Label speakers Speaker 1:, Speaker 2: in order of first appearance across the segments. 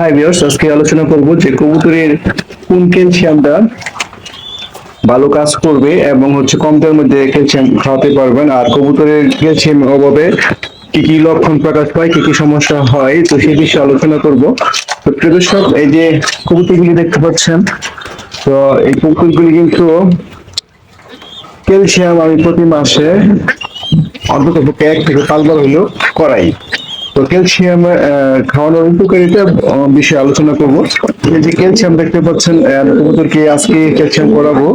Speaker 1: Hi viewers আজকে আলোচনা করব যে কবুতরের কোন ক্যালসিয়ামটা ভালো কাজ করবে এবং হচ্ছে মধ্যে ক্যালসিয়াম খাওয়াতে পারবেন। আর কবুতরের ক্যালসিয়াম অভাবে কি কি লক্ষণ প্রকাশ পায়, কি কি সমস্যা হয়, তো বিষয়ে আলোচনা করব। তো এই যে কবুতরগুলি দেখতে পাচ্ছেন, তো এই কবুতরগুলি কিন্তু ক্যালসিয়াম আমি প্রতি মাসে অন্তত এক থেকে পাঁচবার হলেও করাই। তো ক্যালসিয়াম খাওয়ানোর উপকারিতা বিষয়ে আলোচনা করব। এই যে ক্যালসিয়াম দেখতে পাচ্ছেন কবুতরকে আজকে ক্যালসিয়াম করাবো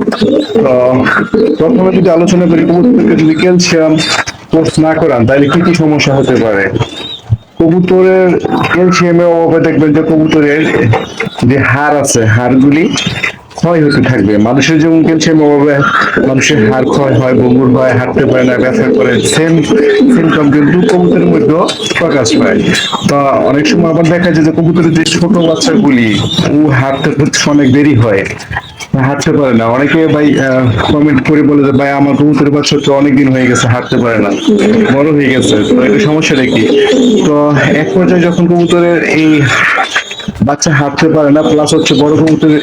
Speaker 1: প্রথমে যদি আলোচনা করি, কবুতরকে যদি ক্যালসিয়াম কোর্স না করান, তাহলে কি কি সমস্যা হতে পারে? কবুতরের ক্যালসিয়ামের অভাবে দেখবেন যে কবুতরের যে হাড় আছে, হাড়গুলি ক্ষয় হতে থাকবে। মানুষের যেমন ক্যালসিয়াম অভাবে মানুষের হাড় ক্ষয় হয় বঙ্গুর হয় হাঁটতে পারে না, ব্যথা করে সেম সিমটম কিন্তু কবুতরের মধ্যেও প্রকাশ পায়। তো অনেক সময় আবার দেখা যায় যে কবুতরের যে ছোট বাচ্চাগুলি, ও হাঁটতে হচ্ছে অনেক দেরি হয় হাঁটতে পারে না। অনেকে ভাই কমেন্ট করে বলে যে, ভাই, আমার কবুতরের বাচ্চা তো অনেকদিন হয়ে গেছে, হাঁটতে পারে না, বড় হয়ে গেছে। তো এটা সমস্যাটা কি? তো এক পর্যায়ে যখন কবুতরের এই বাচ্চা হাঁটতে পারে না প্লাস হচ্ছে বড় কবুতরের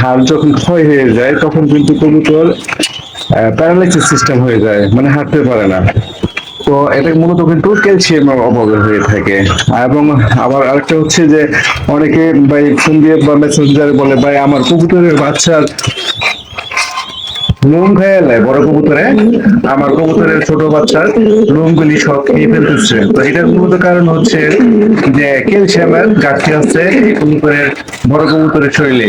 Speaker 1: হাড় যখন ক্ষয় হয়ে যায়, তখন কিন্তু কবুতর প্যারালাইসিস সিস্টেম হয়ে যায় মানে হাঁটতে পারে না। তো এটা মূলত কিন্তু ক্যালসিয়ামের অভাবে হয়ে থাকে। এবং আবার আরেকটা হচ্ছে যে, অনেকে ভাই ফোন দিয়ে বা মেসেঞ্জারে বলে, ভাই, আমার কবুতরের বাচ্চার লোম খেয়ে বড় কবুতরে। আমার কবুতরের ছোট বাচ্চার লোমগুলি সব খেয়ে ফেলতেছে। তো এটার মূলত কারণ হচ্ছে যে ক্যালসিয়ামের ঘাটতি আছে কবুতরের, বড় কবুতরের শরীরে।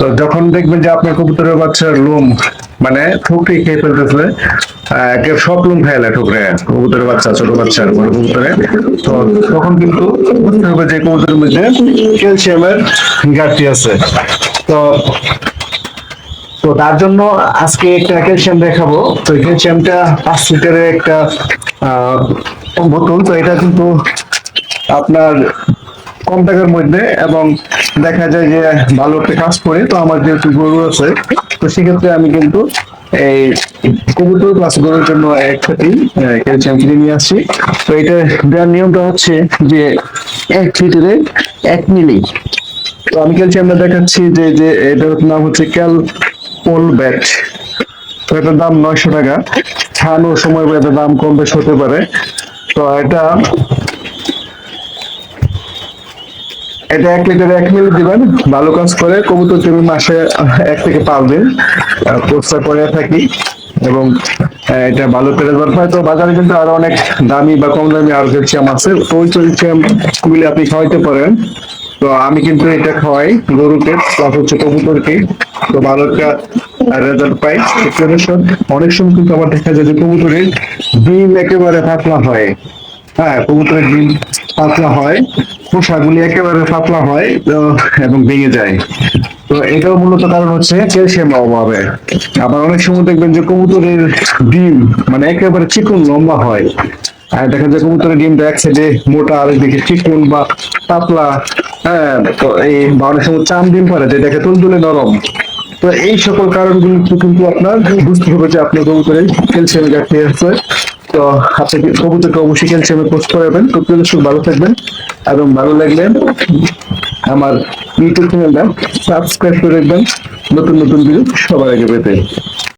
Speaker 1: তো যখন দেখবেন যে আপনার কবুতরের বাচ্চার লোম মানে ঠুকরি খেয়ে ফেলতেছে আহ, একে সব লোম খাইলে ঠুকরে কবুতরের বাচ্চা ছোট বাচ্চার বড় কবুতরে। তো তখন কিন্তু বুঝতে হবে যে কবুতরের মধ্যে ক্যালসিয়ামের ঘাটতি আছে। তো তো তার জন্য আজকে একটা ক্যালসিয়াম দেখাবো। তো এই ক্যালসিয়ামটা পাঁচ লিটারের একটা বোতল তো এটা কিন্তু আপনার কম টাকার মধ্যে এবং দেখা যায় যে ভালো একটা কাজ করে, তো আমার যেহেতু গরু আছে, তো সেক্ষেত্রে আমি কিন্তু এই কবুতর প্লাস গরুর জন্য একসাথেই ক্যালসিয়াম কিনে নিয়ে আসছি। তো এটা দেওয়ার নিয়মটা হচ্ছে যে এক লিটারে এক মিলি। তো আমি ক্যালসিয়ামটা দেখাচ্ছি যে যে এটার নাম হচ্ছে ক্যাল পোল ব্যাট তো এটার দাম নয়শো টাকা। ছাড়ানোর সময় এটার দাম কম বেশ হতে পারে। তো এটা এটা এক লিটারে এক মিলি দিবেন, ভালো কাজ করে কবুতর তুমি মাসে এক থেকে পাঁচ দিন কোর্সটা করে থাকি এবং এটা ভালো রেজাল্ট হয় তো বাজারে কিন্তু আরও অনেক দামি বা কম দামি আরও ক্যালসিয়াম আছে, তো ওই ক্যালসিয়াম গুলি আপনি খাওয়াইতে পারেন। তো আমি কিন্তু এটা খাওয়াই গরুকে প্লাস হচ্ছে কবুতরকে। তো ভালো একটা রেজাল্ট পাই অনেক সময় কিন্তু আমার দেখা যায় যে কবুতরের ডিম একেবারে পাতলা হয়। হ্যাঁ কবুতরের ডিম পাতলা হয়, খোসাগুলি একেবারে পাতলা হয় এবং ভেঙে যায়। তো এটাও মূলত কারণ হচ্ছে ক্যালসিয়াম অভাবে। আবার অনেক সময় দেখবেন যে কবুতরের ডিম মানে একেবারে চিকন, লম্বা হয়। আর দেখা যায় কবুতরের ডিমটা এক সাইডে মোটা, আর দিকে চিকন বা পাতলা হ্যাঁ তো এই বা অনেক সময় চাম ডিম পারে যেটাকে তুলতুলে নরম। তো এই সকল কারণগুলো কিন্তু আপনার বুঝতে হবে যে আপনার কবুতরের ক্যালসিয়াম ঘাটতি আছে তো আপনি কবুতরকে অবশ্যই ক্যালসিয়ামে পোস্ট করাবেন। তো প্রিয় দর্শক, ভালো থাকবেন এবং ভালো লাগলে আমার ইউটিউব চ্যানেলটা সাবস্ক্রাইব করে রাখবেন। নতুন নতুন ভিডিও সবার আগে পেতে।